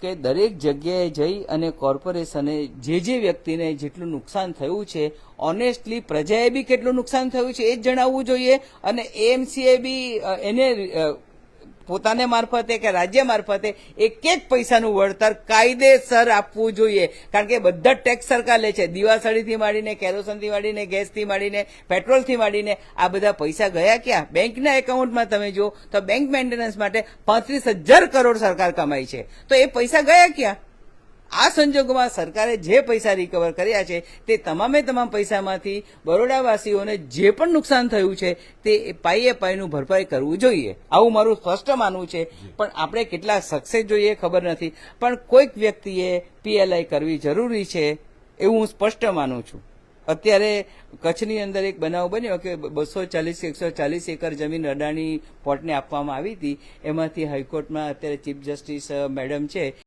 કે દરેક જગ્યાએ જઈ અને કોર્પોરેશને જે જે વ્યક્તિને જેટલું નુકસાન થયું છે ઓનેસ્ટલી પ્રજાએ બી કેટલું નુકસાન થયું છે એ જ જણાવવું જોઈએ. અને એએમસીએ બી એને પોતાને મારફતે કે રાજ્ય મારફતે એક એક પૈસાનું વળતર કાયદેસર આપવું જોઈએ. કારણ કે બધા ટેક્સ સરકાર લે છે. દિવાસળીથી માંડીને, કેરોસનથી માંડીને, ગેસથી માંડીને, પેટ્રોલથી માંડીને આ બધા પૈસા ગયા ક્યાં? બેંકના એકાઉન્ટમાં તમે જુઓ તો બેંક મેન્ટેનન્સ માટે પાંત્રીસ હજાર કરોડ સરકાર કમાય છે. તો એ પૈસા ગયા ક્યાં? આ સંજોગોમાં સરકારે જે પૈસા રિકવર કર્યા છે તે તમામે તમામ પૈસામાંથી બરોડાવાસીઓને જે પણ નુકસાન થયું છે તે પાઈએ પાઈનું ભરપાઈ કરવું જોઈએ. આવું મારું સ્પષ્ટ માનવું છે. પણ આપણે કેટલા સક્સેસ જોઈએ ખબર નથી. પણ કોઈક વ્યક્તિએ પીએલઆઈ કરવી જરૂરી છે એવું હું સ્પષ્ટ માનું છું. અત્યારે કચ્છની અંદર એક બનાવ બન્યો કે બસો ચાલીસ એકસો ચાલીસ એકર જમીન અડાણી પોર્ટને આપવામાં આવી હતી. એમાંથી હાઈકોર્ટમાં અત્યારે ચીફ જસ્ટિસ મેડમ છે.